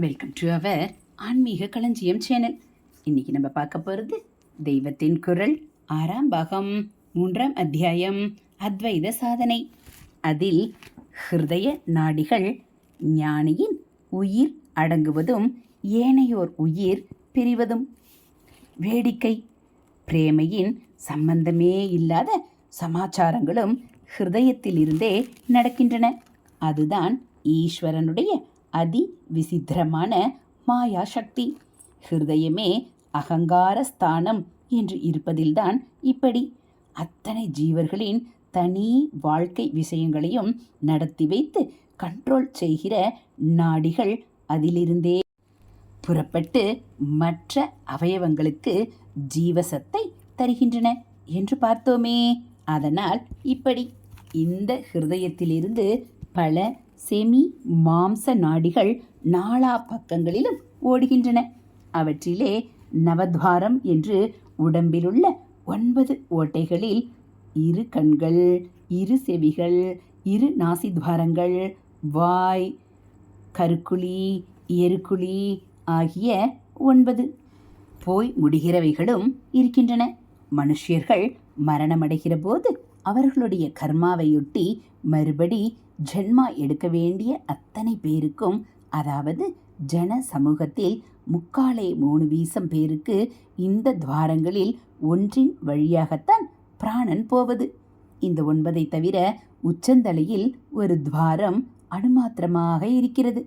Welcome to our ஆன்மீக களஞ்சியம் channel இன்னைக்கு நம்ம பார்க்க போகிறது தெய்வத்தின் குரல் ஆறாம் பாகம் மூன்றாம் அத்தியாயம் அத்வைத சாதனை. அதில் ஹிருதய நாடிகள் ஞானியின் உயிர் அடங்குவதும் ஏனையோர் உயிர் பிரிவதும். வேடிக்கை பிரேமையின் சம்பந்தமே இல்லாத சமாச்சாரங்களும் ஹிருதயத்திலிருந்தே நடக்கின்றன. அதுதான் ஈஸ்வரனுடைய அதி விசித்திரமான மாயா சக்தி ஹிருதயமே அகங்கார ஸ்தானம் என்று இருப்பதில்தான் இப்படி. அத்தனை ஜீவர்களின் தனி வாழ்க்கை விஷயங்களையும் நடத்தி வைத்து கண்ட்ரோல் செய்கிற நாடிகள் அதிலிருந்தே புறப்பட்டு மற்ற அவயவங்களுக்கு ஜீவசத்தை தருகின்றன என்று பார்த்தோமே. அதனால் இப்படி இந்த ஹிருதயத்திலிருந்து பல செமி மாம்ச நாடிகள் நாலா பக்கங்களிலும் ஓடுகின்றன. அவற்றிலே நவத்வாரம் என்று உடம்பிலுள்ள ஒன்பது ஓட்டைகளில் இரு கண்கள் இரு செவிகள் இரு நாசித்வாரங்கள் வாய் கருக்குழி எருக்குழி ஆகிய ஒன்பது. போய் முடிகிறவைகளும் இருக்கின்றன. மனுஷியர்கள் மரணமடைகிற போது அவர்களுடைய கர்மாவையொட்டி மறுபடி ஜென்மா எடுக்க வேண்டிய அத்தனை பேருக்கும் அதாவது ஜன சமூகத்தில் முக்காலே மூணு வீசம் பேருக்கு இந்த துவாரங்களில் ஒன்றின் வழியாகத்தான் பிராணன் போவது. இந்த ஒன்பதை தவிர உச்சந்தலையில் ஒரு துவாரம் அணுமாத்திரமாக இருக்கிறது.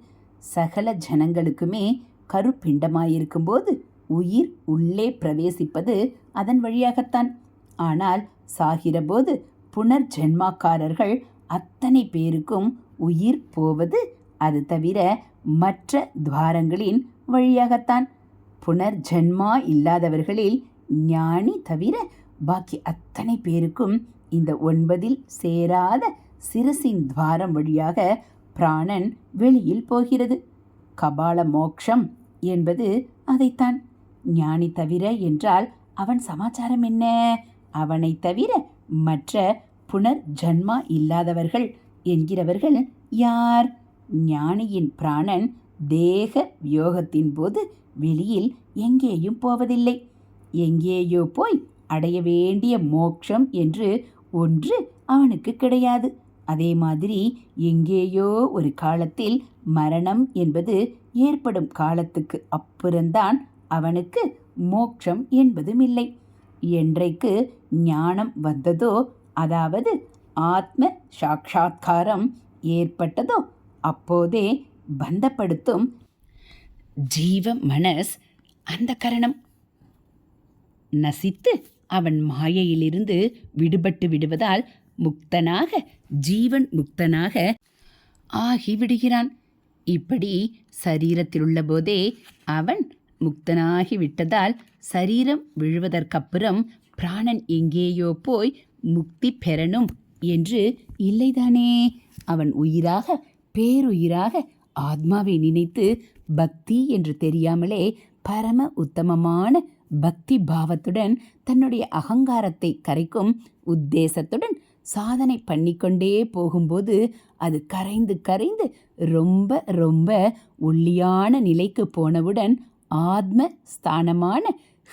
சகல ஜனங்களுக்குமே கருப்பிண்டமாயிருக்கும்போது உயிர் உள்ளே பிரவேசிப்பது அதன் வழியாகத்தான். ஆனால் சாகிறபோது புனர்ஜென்மாக்காரர்கள் அத்தனை பேருக்கும் உயிர் போவது அது தவிர மற்ற துவாரங்களின் வழியாகத்தான். புனர்ஜென்மா இல்லாதவர்களில் ஞானி தவிர பாக்கி அத்தனை பேருக்கும் இந்த ஒன்பதில் சேராத சிரசின் துவாரம் வழியாக பிராணன் வெளியில் போகிறது. கபால மோக்ஷம் என்பது அதைத்தான். ஞானி தவிர என்றால் அவன் சமாச்சாரம் என்ன? அவனை தவிர மற்ற புனர் ஜன்மா இல்லாதவர்கள் என்கிறவர்கள் யார்? ஞானியின் பிராணன் தேக வியோகத்தின் போது வெளியில் எங்கேயும் போவதில்லை. எங்கேயோ போய் அடைய வேண்டிய மோட்சம் என்று ஒன்று அவனுக்கு கிடையாது. அதே மாதிரி எங்கேயோ ஒரு காலத்தில் மரணம் என்பது ஏற்படும் காலத்துக்கு அப்புறம்தான் அவனுக்கு மோட்சம் என்பதும் இல்லை என்றைக்கு ஞானம் வந்ததோ அதாவது ஆத்ம சாட்சா்காரம் ஏற்பட்டதோ அப்போதே பந்தப்படுத்தும் ஜீவ மனஸ் அந்த கரணம். நசித்து அவன் மாயையிலிருந்து விடுபட்டு விடுவதால் முக்தனாக ஜீவன் முக்தனாக ஆகிவிடுகிறான். இப்படி சரீரத்தில் உள்ளபோதே அவன் முக்தனாகி விட்டதால் சரீரம் விழுவதற்கப்புறம் பிராணன் எங்கேயோ போய் முக்தி பெறணும் என்று இல்லைதானே? அவன் உயிராக பேருயிராக ஆத்மாவை நினைத்து பக்தி என்று தெரியாமலே பரம உத்தமமான பக்தி பாவத்துடன் தன்னுடைய அகங்காரத்தை கரைக்கும் உத்தேசத்துடன் சாதனை பண்ணிக்கொண்டே போகும்போது அது கரைந்து கரைந்து ரொம்ப ரொம்ப ஒல்லியான நிலைக்கு போனவுடன் ஆத்ம ஸ்தானமான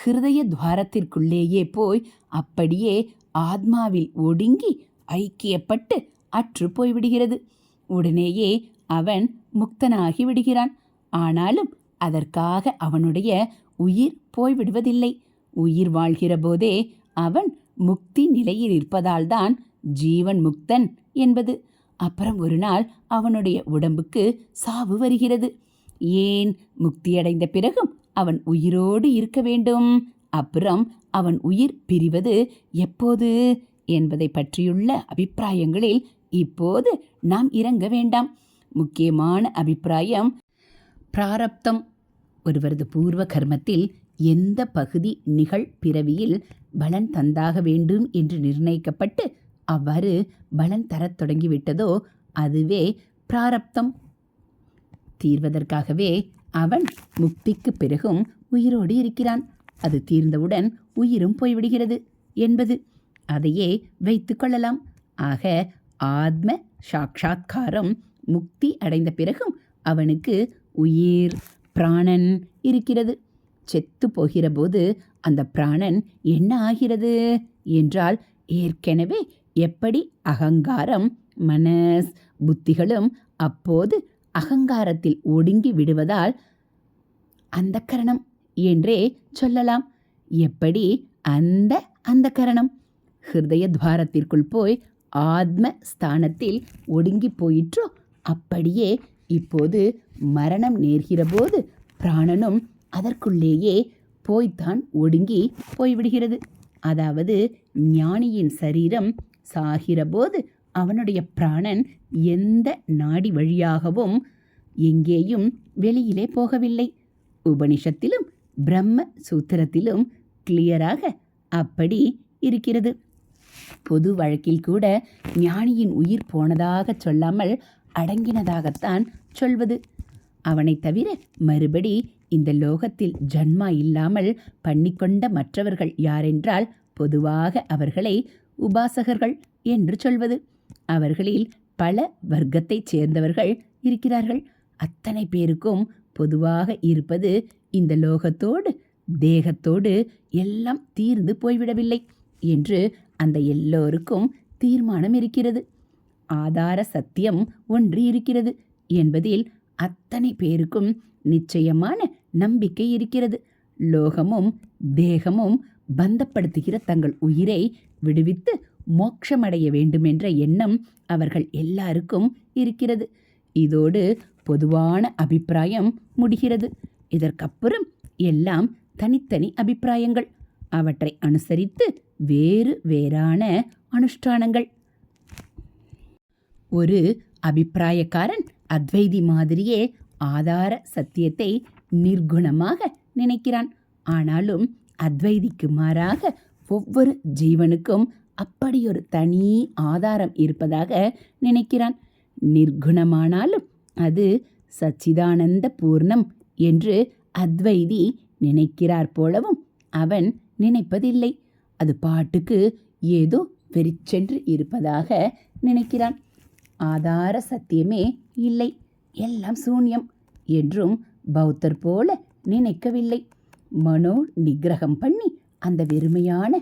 ஹிருதய துவாரத்திற்குள்ளேயே போய் அப்படியே ஆத்மாவில் ஒடுங்கி ஐக்கியப்பட்டு அற்று போய்விடுகிறது. உடனேயே அவன் முக்தனாகி விடுகிறான். ஆனாலும் அதற்காக அவனுடைய உயிர் போய்விடுவதில்லை. உயிர் வாழ்கிற போதே அவன் முக்தி நிலையில் இருப்பதால்தான் ஜீவன் முக்தன் என்பது. அப்புறம் ஒரு நாள் அவனுடைய உடம்புக்கு சாவு வருகிறது. ஏன் முக்தியடைந்த பிறகும் அவன் உயிரோடு இருக்க வேண்டும்? அப்புறம் அவன் உயிர் பிரிவது எப்போது என்பதை பற்றியுள்ள அபிப்பிராயங்களில் இப்போது நாம் இறங்க வேண்டாம். முக்கியமான அபிப்பிராயம் பிராரப்தம். ஒருவரது பூர்வ கர்மத்தில் எந்த பகுதி நிகழ் பிறவியில் பலன் தந்தாக வேண்டும் என்று நிர்ணயிக்கப்பட்டு அவ்வாறு பலன் தரத் தொடங்கிவிட்டதோ அதுவே பிராரப்தம். தீர்வதற்காகவே அவன் முக்திக்கு பிறகும் உயிரோடு இருக்கிறான். அது தீர்ந்தவுடன் உயிரும் போய்விடுகிறது என்பது. அதையே வைத்து கொள்ளலாம். ஆக ஆத்ம சாட்சா்காரம் முக்தி அடைந்த பிறகும் அவனுக்கு உயிர் பிராணன் இருக்கிறது. செத்து போகிறபோது அந்த பிராணன் என்ன ஆகிறது என்றால் ஏற்கனவே எப்படி அகங்காரம் மனஸ் புத்திகளும் அப்போது அகங்காரத்தில் ஒடுங்கி விடுவதால் அந்த கரணம். என்றே சொல்லலாம். எப்படி? அந்த அந்த கரணம். ஹிருதய துவாரத்திற்குள் போய் ஆத்ம ஸ்தானத்தில் ஒடுங்கி போயிற்றோ? அப்படியே இப்போது மரணம் நேர்கிறபோது பிராணனும் அதற்குள்ளேயே போய்த்தான் ஒடுங்கி போய்விடுகிறது. அதாவது ஞானியின் சரீரம் சாகிறபோது அவனுடைய பிராணன் எந்த நாடி வழியாகவும் எங்கேயும் வெளியிலே போகவில்லை. உபனிஷத்திலும் பிரம்ம சூத்திரத்திலும் கிளியராக அப்படி இருக்கிறது. பொது வழக்கில் கூட ஞானியின் உயிர் போனதாக சொல்லாமல் அடங்கினதாகத்தான் சொல்வது. அவனைத் தவிர மறுபடி இந்த லோகத்தில் ஜன்மா இல்லாமல் பண்ணிக்கொண்ட மற்றவர்கள் யாரென்றால் பொதுவாக அவர்களை உபாசகர்கள் என்று சொல்வது. அவர்களில் பல வர்க்கத்தைச் சேர்ந்தவர்கள் இருக்கிறார்கள். அத்தனை பேருக்கும் பொதுவாக இருப்பது இந்த லோகத்தோடு தேகத்தோடு எல்லாம் தீர்ந்து போய்விடவில்லை என்று அந்த எல்லோருக்கும் தீர்மானம் இருக்கிறது. ஆதார சத்தியம் ஒன்று இருக்கிறது என்பதில் அத்தனை பேருக்கும் நிச்சயமான நம்பிக்கை இருக்கிறது. லோகமும் தேகமும் பந்தப்படுத்துகிற தங்கள் உயிரை விடுவித்து மோட்சமடைய வேண்டுமென்ற எண்ணம் அவர்கள் எல்லாருக்கும் இருக்கிறது. இதோடு பொதுவான அபிப்பிராயம் முடிகிறது. இதற்கப்புறம் எல்லாம் தனித்தனி அபிப்பிராயங்கள். அவற்றை அனுசரித்து வேறு வேறான அனுஷ்டானங்கள். ஒரு அபிப்பிராயக்காரன் அத்வைதி மாதிரியே ஆதார சத்தியத்தை நிர்குணமாக நினைக்கிறான். ஆனாலும் அத்வைதிக்கு மாறாக ஒவ்வொரு ஜீவனுக்கும் அப்படியொரு தனி ஆதாரம் இருப்பதாக நினைக்கிறான். நிர்குணமானாலும் அது சச்சிதானந்த பூர்ணம் என்று அத்வைதி நினைக்கிறார் போலவும் அவன் நினைப்பதில்லை. அது பாட்டுக்கு ஏதோ வெறிச்சென்று இருப்பதாக நினைக்கிறான். ஆதார சத்தியமே இல்லை. எல்லாம் சூன்யம் என்றும் பௌத்தர் போல நினைக்கவில்லை. மனோ நிகிரகம் பண்ணி அந்த வெறுமையான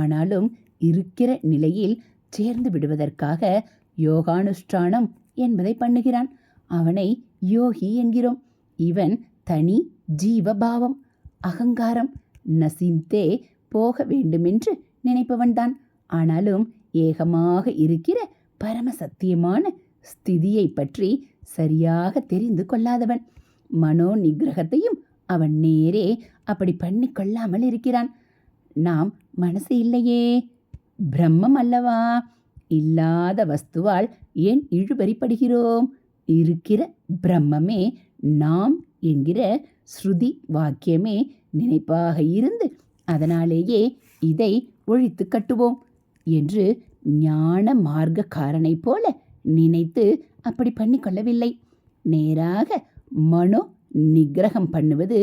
ஆனாலும் இருக்கிற நிலையில் சேர்ந்து விடுவதற்காக யோகானுஷ்டானம் என்பதை பண்ணுகிறான். அவனை யோகி என்கிறோம். இவன் தனி ஜீவபாவம் அகங்காரம் நசிந்தே போக வேண்டுமென்று நினைப்பவன்தான். ஆனாலும் ஏகமாக இருக்கிற பரம சத்தியமான ஸ்திதியை பற்றி சரியாக தெரிந்து கொள்ளாதவன். மனோ நிகிரகத்தையும் அவன் நேரே அப்படி பண்ணி கொள்ளாமல் இருக்கிறான். நாம் மனசு இல்லையே பிரம்மம் அல்லவா? இல்லாத வஸ்துவால் ஏன் இழுபறிப்படுகிறோம்? இருக்கிற பிரம்மமே நாம் என்கிற ஸ்ருதி வாக்கியமே நினைப்பாக இருந்து அதனாலேயே இதை ஒழித்து கட்டுவோம் என்று ஞான மார்க்கக்காரனைப் போல நினைத்து அப்படி பண்ணிக்கொள்ளவில்லை நேராக மனோ நிகிரகம் பண்ணுவது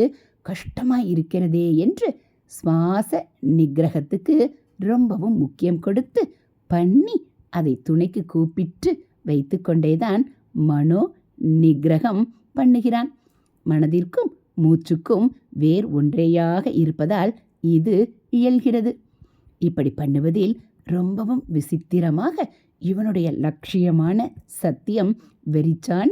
கஷ்டமாக இருக்கிறதே என்று சுவாச நிகிரகத்துக்கு ரொம்பவும் முக்கியம் கொடுத்து பண்ணி அதை துணைக்கு கூப்பிட்டு வைத்து கொண்டேதான் மனோ நிகிரகம் பண்ணுகிறான். மனதிற்கும் மூச்சுக்கும் வேர் ஒன்றேயாக இருப்பதால் இது இயல்கிறது. இப்படி பண்ணுவதில் ரொம்பவும் விசித்திரமாக இவனுடைய லட்சியமான சத்தியம் வெறிச்சான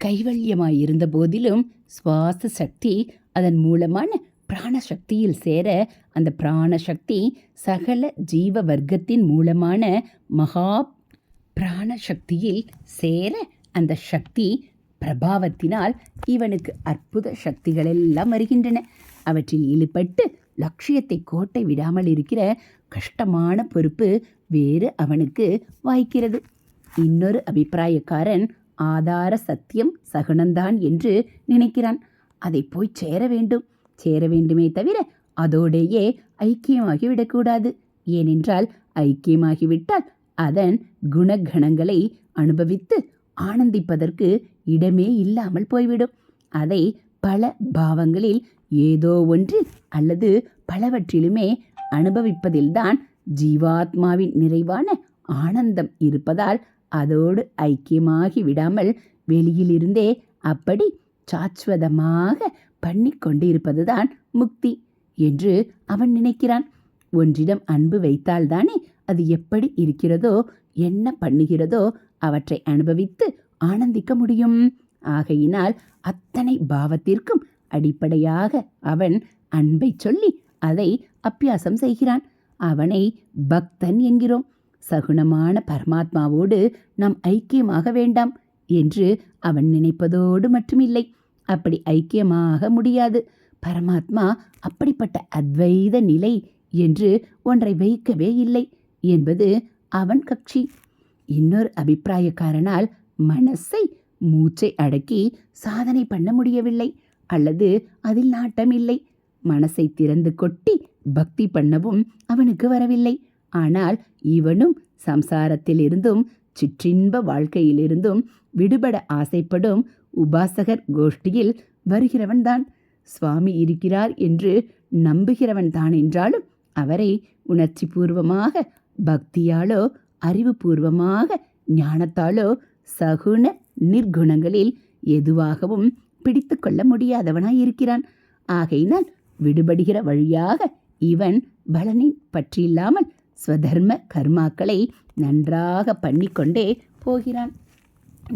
கைவல்யமாயிருந்த போதிலும் சுவாச சக்தி அதன் மூலமான பிராணசக்தியில் சேர அந்த பிராணசக்தி சகல ஜீவ வர்க்கத்தின் மூலமான மகா பிராணசக்தியில் சேர அந்த சக்தி பிரபாவத்தினால் இவனுக்கு அற்புத சக்திகளெல்லாம் வருகின்றன. அவற்றில் ஈடுபட்டு லட்சியத்தை கோட்டை விடாமல் இருக்கிற கஷ்டமான பொறுப்பு வேறு அவனுக்கு வாய்க்கிறது. இன்னொரு அபிப்பிராயக்காரன் ஆதார சத்தியம் சகுனந்தான் என்று நினைக்கிறான். அதை போய் சேர வேண்டும். சேர வேண்டுமே தவிர அதோடேயே ஐக்கியமாகி விடக்கூடாது ஏனென்றால் ஐக்கியமாகிவிட்டால் அதன் குணகணங்களை அனுபவித்து ஆனந்திப்பதற்கு இடமே இல்லாமல் போய்விடும். அதை பல பாவங்களில் ஏதோ ஒன்றில் அல்லது பலவற்றிலுமே அனுபவிப்பதில்தான் ஜீவாத்மாவின் நிறைவான ஆனந்தம் இருப்பதால் அதோடு ஐக்கியமாகி விடாமல் வெளியிலிருந்தே அப்படி சாஸ்வதமாக பண்ணி கொண்டிருப்பதுதான் முக்தி என்று அவன் நினைக்கிறான். ஒன்றிடம் அன்பு வைத்தால்தானே அது எப்படி இருக்கிறதோ என்ன பண்ணுகிறதோ அவற்றை அனுபவித்து ஆனந்திக்க முடியும். ஆகையினால் அத்தனை பாவத்திற்கும் அடிப்படையாக அவன் அன்பை சொல்லி அதை அப்பியாசம் செய்கிறான். அவனை பக்தன் என்கிறோம். சகுணமான பரமாத்மாவோடு நாம் ஐக்கியமாக வேண்டாம் என்று அவன் நினைப்பதோடு மட்டுமில்லை. அப்படி ஐக்கியமாக முடியாது. பரமாத்மா அப்படிப்பட்ட அத்வைத நிலை என்று ஒன்றை வைக்கவே இல்லை என்பது அவன் கட்சி. இன்னொரு அபிப்பிராயக்காரனால் மனசை மூச்சை அடக்கி சாதனை பண்ண முடியவில்லை அல்லது அதில் நாட்டம் இல்லை. மனசை திறந்து கொட்டி பக்தி பண்ணவும் அவனுக்கு வரவில்லை. ஆனால் இவனும் சம்சாரத்திலிருந்தும் சிற்றின்ப வாழ்க்கையிலிருந்தும் விடுபட ஆசைப்படும் உபாசகர் கோஷ்டியில் வருகிறவன்தான். சுவாமி இருக்கிறார் என்று நம்புகிறவன் தான் என்றாலும் அவரை உணர்ச்சி பூர்வமாக பக்தியாலோ அறிவுபூர்வமாக ஞானத்தாலோ சகுண நிர்குணங்களில் எதுவாகவும் பிடித்து கொள்ள முடியாதவனாய் இருக்கிறான் ஆகையினால் விடுபடுகிற வழியாக இவன் பலனை பற்றியில்லாமல் ஸ்வதர்ம கர்மாக்களை நன்றாக பண்ணிக்கொண்டே போகிறான்.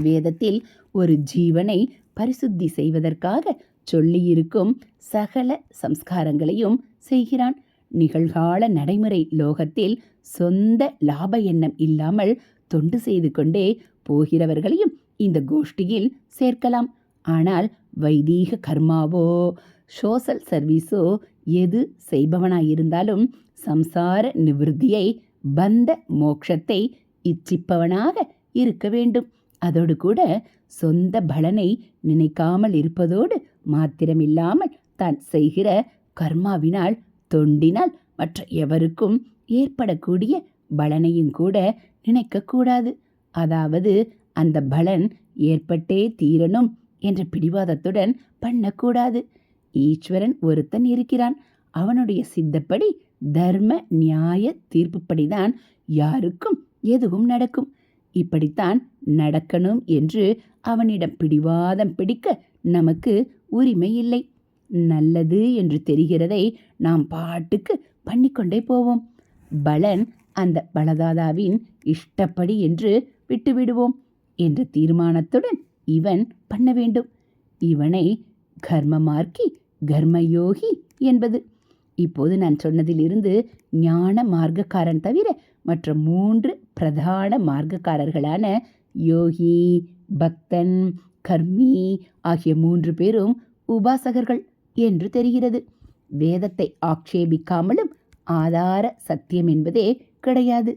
வேதத்தில் ஒரு ஜீவனை பரிசுத்தி செய்வதற்காக சொல்லியிருக்கும் சகல சம்ஸ்காரங்களையும் செய்கிறான். நிகழ்கால நடைமுறை லோகத்தில் சொந்த லாப எண்ணம் இல்லாமல் தொண்டு செய்து கொண்டே போகிறவர்களையும் இந்த கோஷ்டியில் சேர்க்கலாம். ஆனால் வைதீக கர்மாவோ சோசல் சர்வீஸோ எது செய்பவனாயிருந்தாலும் சம்சார நிவிருத்தியை பந்த மோட்சத்தை இச்சிப்பவனாக இருக்க வேண்டும். அதோடு கூட சொந்த பலனை நினைக்காமல் இருப்பதோடு மாத்திரமில்லாமல் தான் செய்கிற கர்மாவினால் தொண்டினால் மற்ற எவருக்கும் ஏற்படக்கூடிய பலனையும் கூட நினைக்கக்கூடாது. அதாவது அந்த பலன் ஏற்பட்டே தீரணும் என்ற பிடிவாதத்துடன் பண்ணக்கூடாது. ஈஸ்வரன் ஒருத்தன் இருக்கிறான். அவனுடைய சித்தப்படி தர்ம நியாய தீர்ப்புப்படிதான் யாருக்கும் எதுவும் நடக்கும். இப்படித்தான் நடக்கணும் என்று அவனிடம் பிடிவாதம் பிடிக்க நமக்கு உரிமை இல்லை நல்லது என்று தெரிகிறதை நாம் பாட்டுக்கு பண்ணிக்கொண்டே போவோம். பலன் அந்த பலதாதாவின் இஷ்டப்படி என்று விட்டுவிடுவோம் என்ற தீர்மானத்துடன் இவன் பண்ண வேண்டும். இவனை கர்மமார்க்கி கர்மயோகி என்பது. இப்போது நான் சொன்னதிலிருந்து ஞான மார்க்கக்காரன் தவிர மற்ற மூன்று பிரதான மார்க்கக்காரர்களான யோகி பக்தன் கர்மி ஆகிய மூன்று பேரும் உபாசகர்கள். என்று தெரிகிறது. வேதத்தை ஆக்ஷேபிக்காமலும் ஆதார சத்தியம் என்பதே கிடையாது.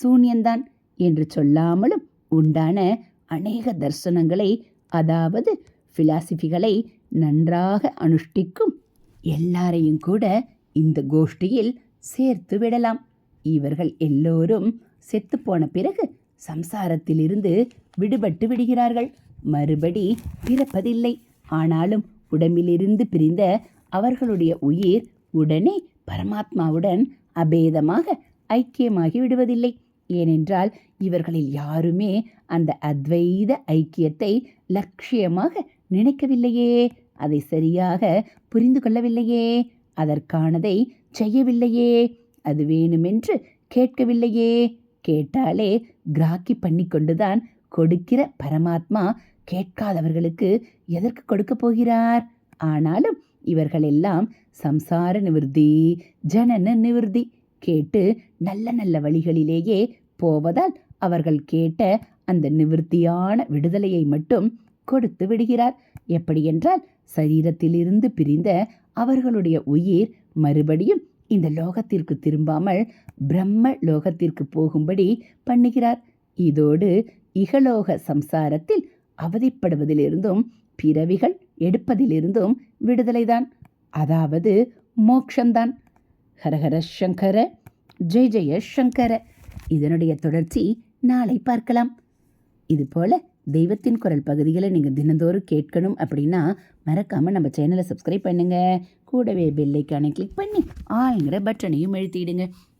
சூன்யந்தான் என்று சொல்லாமலும் உண்டான அநேக தர்சனங்களை அதாவது பிலாசபிகளை நன்றாக அனுஷ்டிக்கும் எல்லாரையும் கூட இந்த கோஷ்டியில் சேர்த்து விடலாம். இவர்கள் எல்லோரும் செத்துப்போன பிறகு சம்சாரத்திலிருந்து விடுபட்டு விடுகிறார்கள். மறுபடி பிறப்பதில்லை. ஆனாலும் உடம்பிலிருந்து பிரிந்த அவர்களுடைய உயிர் உடனே பரமாத்மாவுடன் அபேதமாக ஐக்கியமாகி விடுவதில்லை. ஏனென்றால் இவர்களில் யாருமே அந்த அத்வைத ஐக்கியத்தை லட்சியமாக நினைக்கவில்லையே. அதை சரியாக புரிந்து கொள்ளவில்லையே. அதற்கானதை செய்யவில்லையே. அது வேணுமென்று கேட்கவில்லையே. கேட்டாலே கிராக்கி பண்ணி கொண்டுதான் கொடுக்கிற பரமாத்மா கேட்காதவர்களுக்கு எதற்கு கொடுக்கப் போகிறார்? ஆனாலும் இவர்களெல்லாம் சம்சார நிவிருத்தி ஜனன நிவிருத்தி கேட்டு நல்ல நல்ல வழிகளிலேயே போவதால் அவர்கள் கேட்ட அந்த நிவிருத்தியான விடுதலையை மட்டும் கொடுத்து விடுகிறார். எப்படியென்றால் சரீரத்திலிருந்து பிரிந்த அவர்களுடைய உயிர் மறுபடியும் இந்த லோகத்திற்கு திரும்பாமல் பிரம்ம லோகத்திற்கு போகும்படி பண்ணுகிறார். இதோடு இகலோக சம்சாரத்தில் அவதிப்படுவதிலிருந்தும் பிறவிகள் எடுப்பதிலிருந்தும் விடுதலைதான். அதாவது மோக்ஷந்தான். ஹரஹர சங்கர ஜெய் ஜெய சங்கர. இதனுடைய தொடர்ச்சி நாளை பார்க்கலாம். இதுபோல் தெய்வத்தின் குரல் பகுதிகளை நீங்கள் தினந்தோறும் கேட்கணும் அப்படின்னா மறக்காமல் நம்ம சேனலை சப்ஸ்கிரைப் பண்ணுங்கள் கூடவே பெல்லைக்கானை கிளிக் பண்ணி ஆளுங்கிற பட்டனையும் எழுத்திடுங்க